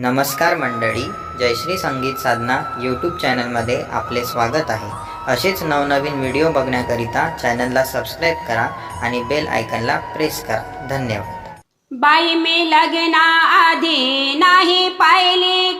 नमस्कार मंडळी जयश्री संगीत साधना यूट्यूब चॅनलमध्ये आपले स्वागत आहे. असेच नवनवीन व्हिडिओ बघण्याकरिता चॅनलला सबस्क्राईब करा आणि बेल आयकनला प्रेस करा. धन्यवाद. बाई मे लगना आधी नाही पाहिले